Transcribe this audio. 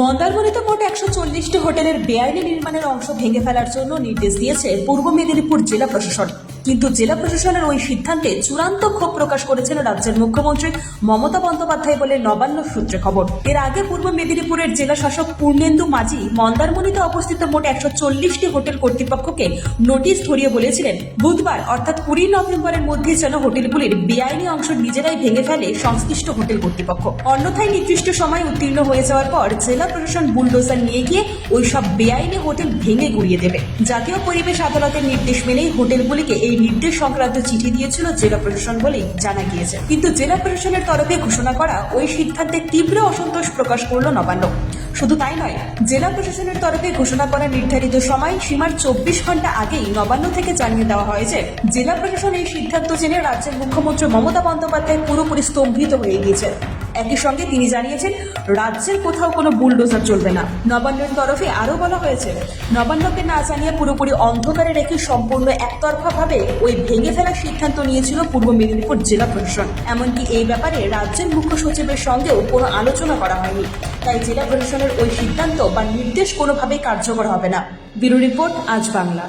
মন্দারমণিতে মোট একশো চল্লিশটি হোটেলের বেআইনি নির্মাণের অংশ ভেঙে ফেলার জন্য নির্দেশ দিয়েছে পূর্ব মেদিনীপুর জেলা প্রশাসন। কিন্তু জেলা প্রশাসনের ওই সিদ্ধান্তে চূড়ান্ত ক্ষোভ প্রকাশ করেছেন রাজ্যের মুখ্যমন্ত্রী মমতা বন্দ্যোপাধ্যায় বলে নবান্ন সূত্রে খবর। এর আগে পূর্ব মেদিনীপুরের জেলা শাসক পূর্ণেন্দু মাঝি মন্দারমণিতে অবস্থিত মোট একশো চল্লিশটি হোটেল কর্তৃপক্ষকে নোটিশ ধরিয়ে বলেছিলেন, বুধবার, অর্থাৎ কুড়ি নভেম্বরের মধ্যে যেন হোটেলগুলির বেআইনি অংশ নিজেরাই ভেঙে ফেলে সংশ্লিষ্ট হোটেল কর্তৃপক্ষ। অন্যথায় নির্দিষ্ট সময় উত্তীর্ণ হয়ে যাওয়ার পর জেলা প্রশাসন বুলডোজার নিয়ে গিয়ে ওই সব বেআইনি হোটেল ভেঙে গুড়িয়ে দেবে। জাতীয় পরিবেশ আদালতের নির্দেশ মেনেই হোটেলগুলিকে এই নির্দেশ সংক্রান্ত চিঠি দিয়েছিল জেলা প্রশাসন বলেই জানা গিয়েছে। কিন্তু জেলা প্রশাসনের তরফে ঘোষণা করা ওই সিদ্ধান্তে তীব্র অসন্তোষ প্রকাশ করল নবান্ন। শুধু তাই নয়, জেলা প্রশাসনের তরফে ঘোষণা করা নির্ধারিত সময় সীমার চব্বিশ ঘণ্টা আগেই নবান্ন থেকে জানিয়ে দেওয়া হয়েছে জেলা প্রশাসন এই সিদ্ধান্ত জেনে রাজ্যের মুখ্যমন্ত্রী মমতা বন্দ্যোপাধ্যায় পুরোপুরি স্তম্ভিত হয়ে গিয়েছেন। একই সঙ্গে তিনি জানিয়েছেন, রাজ্যের কোথাও কোনো বুলডোজার চলবে না। নবান্নের তরফে আরও বলা হয়েছে, নবান্নকে না জানিয়ে পুরোপুরি অন্ধকারে রেখে সম্পূর্ণ একতরফাভাবে ওই ভেঙে ফেলার সিদ্ধান্ত নিয়েছিল পূর্ব মেদিনীপুর জেলা প্রশাসন। এমনকি এই ব্যাপারে রাজ্যের মুখ্য সচিবের সঙ্গেও কোনো আলোচনা করা হয়নি। তাই জেলা প্রশাসনের ওই সিদ্ধান্ত বা নির্দেশ কোনোভাবেই কার্যকর হবে না। ব্যুরো রিপোর্ট, আজ বাংলা।